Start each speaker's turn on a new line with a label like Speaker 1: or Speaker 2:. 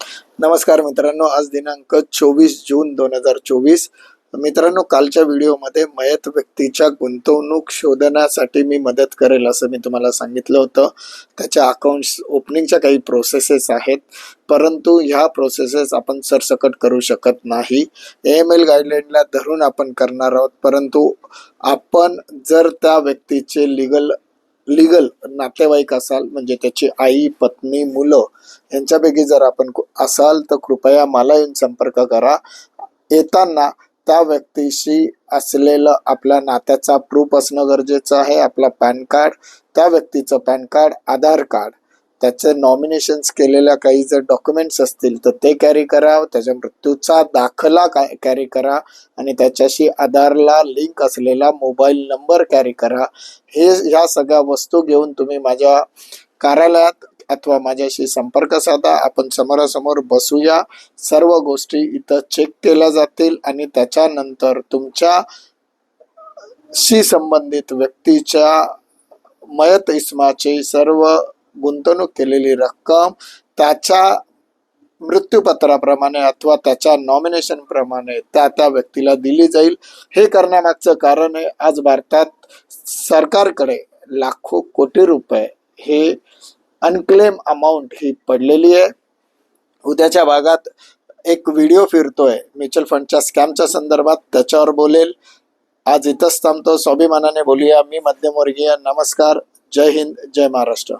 Speaker 1: नमस्कार मित्रांनो आज दिनांक चोवीस जून दोन हजार चोवीस. मित्रांनो कालच्या व्हिडिओमध्ये मयत व्यक्तीच्या गुंतवणूक शोधण्यासाठी मी मदत करेल असं मी तुम्हाला सांगितलं होतं. त्याच्या अकाउंट्स ओपनिंगच्या काही प्रोसेसेस आहेत परंतु ह्या प्रोसेसेस आपण सरसकट करू शकत नाही. ए एम एल गाईडलाईनला धरून आपण करणार आहोत परंतु आपण जर त्या व्यक्तीचे लिगल लिगल नातेवाईक असाल म्हणजे त्याची आई पत्नी मुलं यांच्यापैकी जर आपण असाल तर कृपया मला येऊन संपर्क करा. येताना त्या व्यक्तीशी असलेलं आपल्या नात्याचा प्रूफ असणं गरजेचं आहे. आपला पॅन कार्ड त्या व्यक्तीचं पॅन कार्ड आधार कार्ड. त्याचे नॉमिनेशन्स केलेल्या काही जर डॉक्युमेंट्स असतील तर ते कॅरी करा. त्याच्या मृत्यूचा दाखला काय कॅरी करा. आणि त्याच्याशी आधारला लिंक असलेला मोबाईल नंबर कॅरी करा. हे ह्या सगळ्या वस्तू घेऊन तुम्ही माझ्या कार्यालयात अथवा माझ्याशी संपर्क साधा. आपण समोरासमोर बसूया. सर्व गोष्टी इथं चेक केल्या जातील आणि त्याच्यानंतर तुमच्या शी संबंधित व्यक्तीच्या मयत इस्माचे सर्व गुंतवणूक केलेली रक्कम त्याच्या मृत्यूपत्राप्रमाणे अथवा त्याच्या नॉमिनेशन प्रमाणे त्या त्या व्यक्तीला दिली जाईल. हे करण्यामागचं कारण आहे आज भारतात सरकारकडे लाखो कोटी रुपये हे अनक्लेम अमाऊंट ही पडलेली आहे. उद्याच्या भागात एक व्हिडिओ फिरतोय. म्युच्युअल फंडच्या स्कॅमच्या संदर्भात त्याच्यावर बोलेल. आज इथंच थांबतो. स्वाभिमानाने बोलूया. मी मध्यमवर्गीय. नमस्कार. जय हिंद. जय महाराष्ट्र.